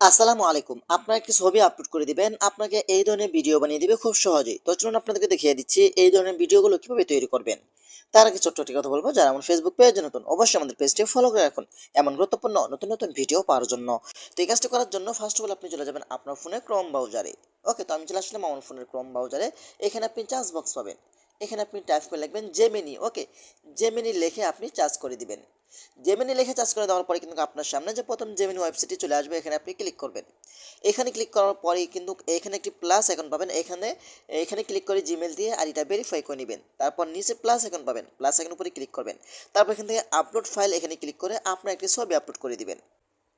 আসসালামু আলাইকুম। আপনার একটি ছবি আপলোড করে দিবেন, আপনাকে এই ধরনের ভিডিও বানিয়ে দিবে খুব সহজেই। তো চলুন আপনাদেরকে দেখিয়ে দিচ্ছি এই ধরনের ভিডিওগুলো কীভাবে তৈরি করবেন। তার আগে ছোট্ট একটি কথা বলব, যারা আমার ফেসবুক পেজে নতুন, অবশ্যই আমাদের পেজটি ফলো করে রাখুন। এমন গুরুত্বপূর্ণ, নতুন নতুন ভিডিও পাওয়ার জন্য। তো এই কাজটি করার জন্য ফার্স্ট অফ অল আপনি চলে যাবেন আপনার ফোনে ক্রম ব্রাউজারে ওকে তো আমি চলে আসলাম আমার ফোনের ক্রম ব্রাউজারে এখানে আপনি চার্জ বক্স পাবেন। এখানে আপনি টাইপ করে লিখবেন জেমিনি ওকে জেমিনি লিখে আপনি চার্জ করে দিবেন। জেমিনি লিখে চার্জ করে দেওয়ার পরে কিন্তু আপনার সামনে যে প্রথম জেমিনি ওয়েবসাইটটি চলে আসবে, এখানে আপনি ক্লিক করবেন। এখানে ক্লিক করার পরেই কিন্তু এখানে একটি প্লাস এখন পাবেন। এখানে এখানে ক্লিক করে জিমেল দিয়ে আর এটা ভেরিফাই করে নেবেন। তারপর নিচে প্লাস এখন পাবেন। প্লাস এখন উপরে ক্লিক করবেন। তারপর এখান থেকে আপলোড ফাইল এখানে ক্লিক করে আপনার একটি ছবি আপলোড করে দিবেন।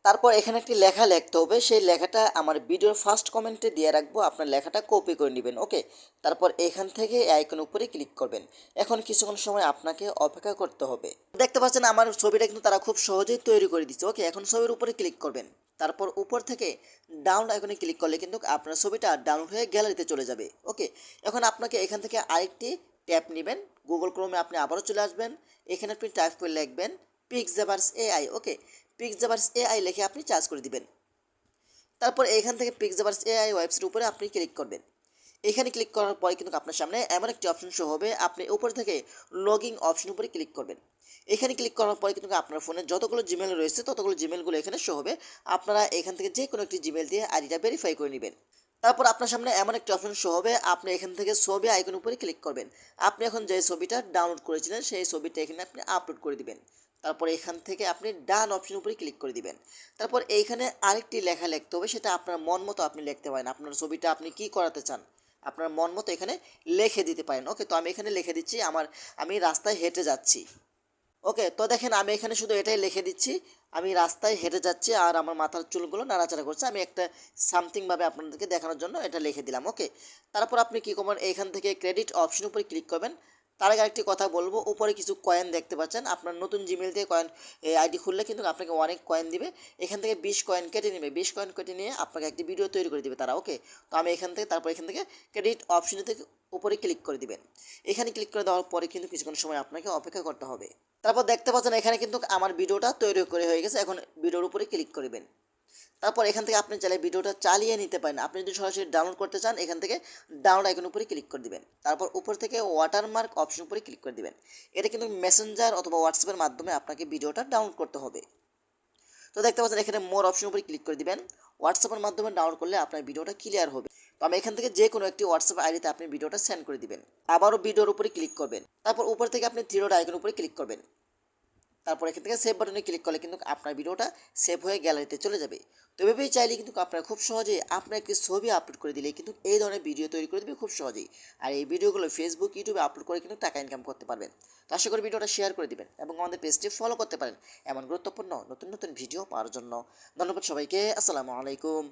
তারপর এখানে একটি লেখা লিখতে হবে। সেই লেখাটা আমার ভিডিওর ফার্স্ট কমেন্টে দিয়ে রাখব। আপনার লেখাটা কপি করে নেবেন ওকে তারপর এখান থেকে আইকন উপরে ক্লিক করবেন। এখন কিছুক্ষণ সময় আপনাকে অপেক্ষা করতে হবে। দেখতে পাচ্ছেন আমার ছবিটা কিন্তু তারা খুব সহজেই তৈরি করে দিচ্ছে ওকে এখন ছবির উপরে ক্লিক করবেন। তারপর উপর থেকে ডাউন আইকনে ক্লিক করলে কিন্তু আপনার ছবিটা ডাউনলোড হয়ে গ্যালারিতে চলে যাবে ওকে এখন আপনাকে এখান থেকে আরেকটি ট্যাপ নেবেন। গুগল ক্রোমে আপনি আবারও চলে আসবেন। এখানে আপনি টাইপ করে লিখবেন পিক্সাভার্স এআই ওকে পিক্সাভার্স এআই লিখে আপনি চার্জ করে দিবেন। তারপর এখান থেকে পিক্সাভার্স এআই ওয়েবসাইট উপরে আপনি ক্লিক করবেন। এখানে ক্লিক করার পরে কিন্তু আপনার সামনে এমন একটি অপশন শো হবে, আপনি উপর থেকে লগিং অপশন উপরে ক্লিক করবেন। এখানে ক্লিক করার পরে কিন্তু আপনার ফোনে যতগুলো জিমেল রয়েছে, ততগুলো জিমেলগুলো এখানে শো হবে। আপনারা এখান থেকে যে কোনো একটি জিমেল দিয়ে আইডিটা ভেরিফাই করে নেবেন। তারপর আপনার সামনে এমন একটি অপশন শো হবে, আপনি এখান থেকে ছবি আইকন উপরে ক্লিক করবেন। আপনি এখন যে ছবিটা ডাউনলোড করেছিলেন, সেই ছবিটা এখানে আপনি আপলোড করে দিবেন। তারপর এখান থেকে আপনি ডান অপশন উপরে ক্লিক করে দিবেন। তারপর এইখানে আরেকটি লেখা লিখতে হবে, সেটা আপনার মন মতো আপনি লিখতে পারেন। আপনার ছবিটা আপনি কি করাতে চান? আপনার মন মতো এখানে লিখে দিতে পারেন। ওকে তো আমি এখানে লিখে দিচ্ছি, আমার, আমি রাস্তায় হেঁটে যাচ্ছি। ওকে তো দেখেন আমি এখানে শুধু এটাই লিখে দিচ্ছি, আমি রাস্তায় হেঁটে যাচ্ছি আর আমার মাথার চুলগুলো নাড়াচাড়া করছে। আমি একটা সামথিংভাবে আপনাদেরকে দেখানোর জন্য এটা লিখে দিলাম। ওকে তারপর আপনি কী করবেন? এখান থেকে ক্রেডিট অপশন উপরে ক্লিক করবেন। তার আগে আরেকটি কথা বলব, উপরে কিছু কয়েন দেখতে পাচ্ছেন। আপনার নতুন জিমেল দিয়ে কয়েন আইডি খুললে কিন্তু আপনাকে অনেক কয়েন দিবে। এখান থেকে বিশ কয়েন কেটে নেবে। বিশ কয়েন কেটে নিয়ে আপনাকে একটি ভিডিও তৈরি করে দিবে তারা ওকে তো আমি এখান থেকে, তারপর এখান থেকে ক্রেডিট অপশনে থেকে উপরে ক্লিক করে দিবেন। এখানে ক্লিক করে দেওয়ার পরে কিন্তু কিছুক্ষণ সময় আপনাকে অপেক্ষা করতে হবে। তারপর দেখতে পাচ্ছেন এখানে কিন্তু আমার ভিডিওটা তৈরি করে হয়ে গেছে। এখন ভিডিওর উপরে ক্লিক করবেন তারপর এখান থেকে আপনি চাইলে ভিডিওটা চালিয়ে নিতে পারেন। আপনি যদি সরাসরি ডাউনলোড করতে চান, এখান থেকে ডাউনলোড আইকন উপরে ক্লিক করে দিবেন। তারপর উপর থেকে ওয়াটারমার্ক অপশন উপরে ক্লিক করে দিবেন। এটা কিন্তু মেসেঞ্জার অথবা হোয়াটসঅ্যাপের মাধ্যমে আপনাকে ভিডিওটা ডাউনলোড করতে হবে। তো দেখতে পাচ্ছেন, এখানে মোর অপশন উপরে ক্লিক করে দিবেন। হোয়াটসঅ্যাপের মাধ্যমে ডাউনলোড করলে আপনার ভিডিওটা ক্লিয়ার হবে। তো আমি এখান থেকে যে কোনো একটি হোয়াটসঅ্যাপ আইডিতে আপনি ভিডিওটা সেন্ড করে দিবেন। আবারও ভিডিওর উপরে ক্লিক করবেন। তারপর উপর থেকে আপনি থ্রি ডট আইকন উপরে ক্লিক করবেন। তারপর এখান থেকে সেভ বাটনে ক্লিক করলে কিন্তু আপনার ভিডিওটা সেভ হয়ে গ্যালারিতে চলে যাবে। তো এভাবেই চাইলে কিন্তু আপনারা খুব সহজেই আপনার একটি ছবি আপলোড করে দিলে কিন্তু এই ধরনের ভিডিও তৈরি করে দেবে খুব সহজেই। আর এই ভিডিওগুলো ফেসবুক ইউটিউবে আপলোড করে কিন্তু টাকা ইনকাম করতে পারবেন। তো আশা করি ভিডিওটা শেয়ার করে দিবেন এবং আমাদের পেজটি ফলো করতে পারেন এমন গুরুত্বপূর্ণ নতুন নতুন ভিডিও পাওয়ার জন্য। ধন্যবাদ সবাইকে, আসসালামু আলাইকুম।